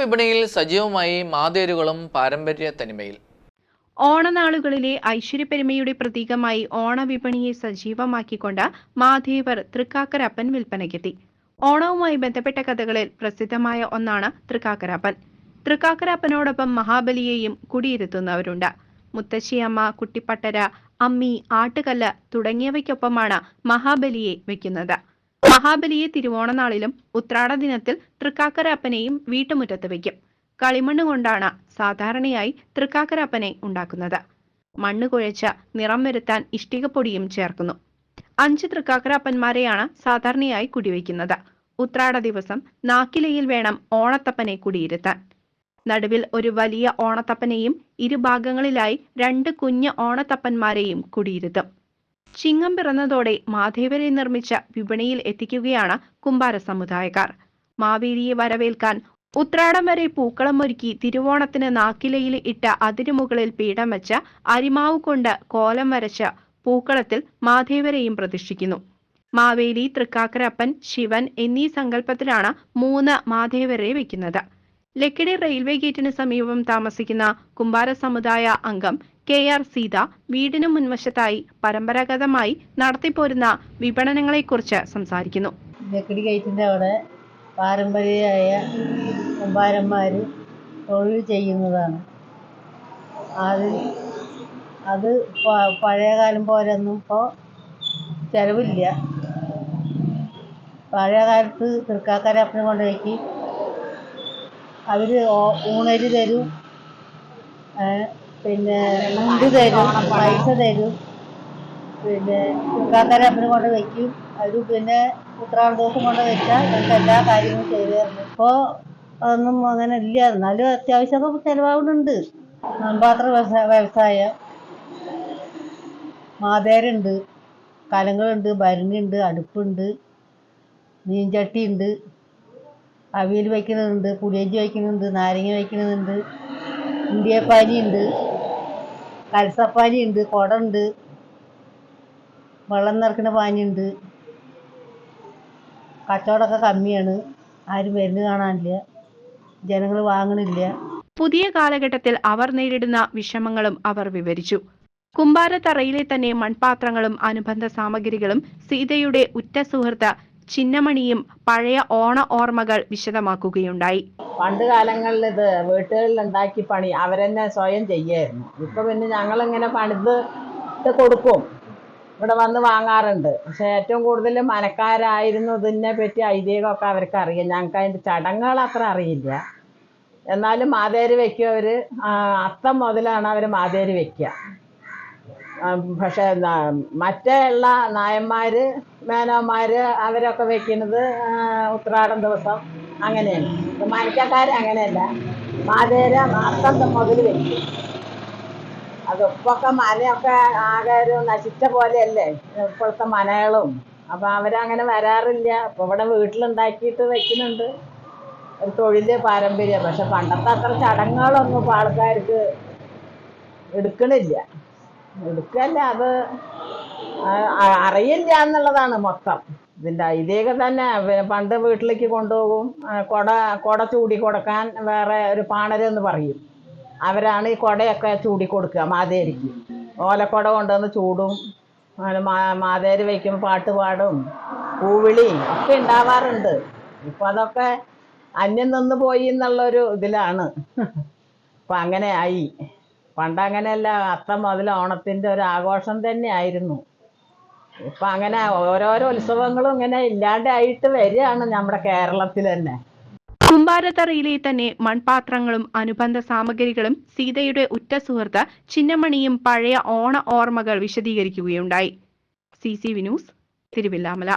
വിപണിയിൽ സജീവമായി മാതേരുകളും പാരമ്പര്യ തനിമയിൽ. ഓണനാളുകളിലെ ഐശ്വര്യപരിമയുടെ പ്രതീകമായി ഓണവിപണിയെ സജീവമാക്കിക്കൊണ്ട് മാധേവർ തൃക്കാക്കരപ്പൻ വിൽപ്പനയ്ക്കെത്തി. ഓണവുമായി ബന്ധപ്പെട്ട കഥകളിൽ പ്രസിദ്ധമായ ഒന്നാണ് തൃക്കാക്കരപ്പൻ. തൃക്കാക്കരപ്പനോടൊപ്പം മഹാബലിയെയും കുടിയിരുത്തുന്നവരുണ്ട്. മുത്തശ്ശിയമ്മ കുട്ടിപ്പട്ടര അമ്മി ആട്ടുകല്ല് തുടങ്ങിയവയ്ക്കൊപ്പമാണ് മഹാബലിയെ വെക്കുന്നത്. മഹാബലിയെ തിരുവോണനാളിലും ഉത്രാട ദിനത്തിൽ തൃക്കാക്കരപ്പനെയും വീട്ടുമുറ്റത്ത് വയ്ക്കും കളിമണ്ണ് കൊണ്ടാണ് സാധാരണയായി തൃക്കാക്കരപ്പനെ ഉണ്ടാക്കുന്നത്. മണ്ണ് കുഴച്ച നിറം വരുത്താൻ ഇഷ്ടികപ്പൊടിയും ചേർക്കുന്നു. അഞ്ച് തൃക്കാക്കരപ്പന്മാരെയാണ് സാധാരണയായി കുടിവയ്ക്കുന്നത് ഉത്രാട ദിവസം നാക്കിലയിൽ വേണം ഓണത്തപ്പനെ കുടിയിരുത്താൻ. നടുവിൽ ഒരു വലിയ ഓണത്തപ്പനെയും ഇരുഭാഗങ്ങളിലായി രണ്ട് കുഞ്ഞ് ഓണത്തപ്പന്മാരെയും കുടിയിരുത്തും. ചിങ്ങം പിറന്നതോടെ മാധേവരെ നിർമ്മിച്ച വിപണിയിൽ എത്തിക്കുകയാണ് കുമ്പാര സമുദായക്കാർ. മാവേലിയെ വരവേൽക്കാൻ ഉത്രാടം വരെ പൂക്കളം ഒരുക്കി തിരുവോണത്തിന് നാക്കിലയിൽ ഇട്ട അതിരുമുകളിൽ പീഠം വെച്ച അരിമാവ് കൊണ്ട് കോലം വരച്ച് പൂക്കളത്തിൽ മാധേവരെയും പ്രതിഷ്ഠിക്കുന്നു. മാവേലി തൃക്കാക്കരപ്പൻ ശിവൻ എന്നീ സങ്കല്പത്തിലാണ് മൂന്ന് മാധേവരെ വെക്കുന്നത്. ലക്കിടി റെയിൽവേ ഗേറ്റിന് സമീപം താമസിക്കുന്ന കുമ്പാര സമുദായ അംഗം കെ ആർ സീത വീടിനു മുൻവശത്തായി പരമ്പരാഗതമായി നടത്തിപ്പോരുന്ന വിപണനങ്ങളെക്കുറിച്ച് സംസാരിക്കുന്നു. ലക്കിടി ഗേറ്റിന്റെ അവിടെ പാരമ്പര്യമായ കുമ്പാരന്മാർ തൊഴിൽ ചെയ്യുന്നതാണ്. അത് അത് പഴയ കാലം പോലൊന്നും ഇപ്പോൾ ചിലവില്ല പഴയ കാലത്ത് തൃക്കാക്കരപ്പനെ കൊണ്ടുപോയി അവർ ഊണരി തരും. പിന്നെ മുണ്ട് തരും പൈസ തരും. പിന്നെ തൃക്കാക്കരപ്പനെ കൊണ്ട് വെക്കും. അവർ പിന്നെ ഉത്രാട ദിവസം കൊണ്ട് വെച്ചാൽ ഞങ്ങൾക്ക് എല്ലാ കാര്യങ്ങളും ചെയ്തു തരുന്നു. ഇപ്പോൾ അതൊന്നും അങ്ങനെ ഇല്ല. എന്നാലും അത്യാവശ്യമൊക്കെ ചിലവാകുന്നുണ്ട്. മൺപാത്ര വ്യവസായ. മാതേരുണ്ട്. കലങ്ങളുണ്ട് ഭരണിയുണ്ട് അടുപ്പുണ്ട് മീൻചട്ടി ഉണ്ട് അവിയൽ വെക്കുന്നുണ്ട് പുളിയഞ്ചി വയ്ക്കുന്നുണ്ട് നാരങ്ങ വെക്കുന്നുണ്ട് ഇണ്ടിയപ്പാനി ഉണ്ട് കൽസപ്പാനി ഉണ്ട് കൊട ഉണ്ട് വെള്ളം നിറക്കുന്ന പാനിയുണ്ട്. കച്ചവടമൊക്കെ കമ്മിയാണ് ആരും വരുന്നത് കാണാനില്ല ജനങ്ങൾ വാങ്ങണില്ല. പുതിയ കാലഘട്ടത്തിൽ അവർ നേരിടുന്ന വിഷമങ്ങളും അവർ വിവരിച്ചു. കുമ്പാരത്തറയിലെ തന്നെ മൺപാത്രങ്ങളും അനുബന്ധ സാമഗ്രികളും സീതയുടെ ഉറ്റ സുഹൃത്ത് ചിന്നമണിയും പഴയ ഓണ ഓർമ്മകൾ വിശദമാക്കുകയുണ്ടായി. പണ്ട് കാലങ്ങളിൽ ഇത് വീട്ടുകളിൽ ഉണ്ടാക്കി പണി അവരെന്നെ സ്വയം ചെയ്യായിരുന്നു. ഇപ്പൊ പിന്നെ ഞങ്ങളിങ്ങനെ പണിത് കൊടുക്കും. ഇവിടെ വന്ന് വാങ്ങാറുണ്ട്. പക്ഷെ ഏറ്റവും കൂടുതൽ മനക്കാരായിരുന്നു ഇതിനെ പറ്റി ഐതിഹ്യമൊക്കെ അവർക്ക് അറിയാം ഞങ്ങൾക്ക് അതിന്റെ ചടങ്ങുകൾ അത്ര അറിയില്ല. എന്നാലും മാതേരി വെക്കും അവർ അത്തം മുതലാണ് അവർ മാതേരി വെക്കുക. പക്ഷെ മറ്റേ ഉള്ള നായന്മാർ മേനോന്മാർ അവരൊക്കെ വെക്കുന്നത് ഉത്രാടം ദിവസം അങ്ങനെയാണ് ഇത് മനക്കക്കാർ അങ്ങനെയല്ല. മാതേര മാത്രം മുതൽ വെക്കും. അതൊപ്പൊക്കെ മനയൊക്കെ ആകെ ഒരു നശിച്ച പോലെയല്ലേ? ഇപ്പോഴത്തെ മനകളും അപ്പം അവരങ്ങനെ വരാറില്ല. ഇപ്പം ഇവിടെ വീട്ടിലുണ്ടാക്കിയിട്ട് വെക്കുന്നുണ്ട്. ഒരു തൊഴിൽ പാരമ്പര്യം. പക്ഷെ പണ്ടത്തെ അത്ര ചടങ്ങുകളൊന്നും ഇപ്പോൾ ആൾക്കാർക്ക് എടുക്കണില്ല. എടുക്കല്ല അത് അറിയില്ല എന്നുള്ളതാണ് മൊത്തം. ഇതിന്റെ ഐതിഹ്യം തന്നെ. പിന്നെ പണ്ട് വീട്ടിലേക്ക് കൊണ്ടുപോകും. കുട കുട ചൂടി കൊടുക്കാൻ വേറെ ഒരു പാണരെന്ന് പറയും. അവരാണ് ഈ കുടയൊക്കെ ചൂടി കൊടുക്കുക മാതേരിക്ക്. ഓലക്കുട കൊണ്ടുവന്ന് ചൂടും മാതേരി വയ്ക്കുമ്പോൾ പാട്ട് പാടും പൂവിളി ഒക്കെ ഉണ്ടാവാറുണ്ട്. ഇപ്പം അതൊക്കെ അന്യം നിന്ന് പോയി എന്നുള്ളൊരു ഇതിലാണ്. അപ്പം അങ്ങനെ ആയി. പണ്ടങ്ങനെയല്ല അത്ത മുതൽ ഓണത്തിന്റെ ഒരു ആഘോഷം തന്നെ ആയിരുന്നു. ഇപ്പം അങ്ങനെ ഓരോരോ ഉത്സവങ്ങളും ഇങ്ങനെ ഇല്ലാണ്ടായിട്ട് വരികയാണ് നമ്മുടെ കേരളത്തിൽ തന്നെ. കുമ്പാരത്തറയിലെ തന്നെ മൺപാത്രങ്ങളും അനുബന്ധ സാമഗ്രികളും സീതയുടെ ഉറ്റ സുഹൃത്ത് ചിന്നമണിയും പഴയ ഓണ ഓർമ്മകൾ വിശദീകരിക്കുകയുണ്ടായി. C C Vinus Thiruvillamala.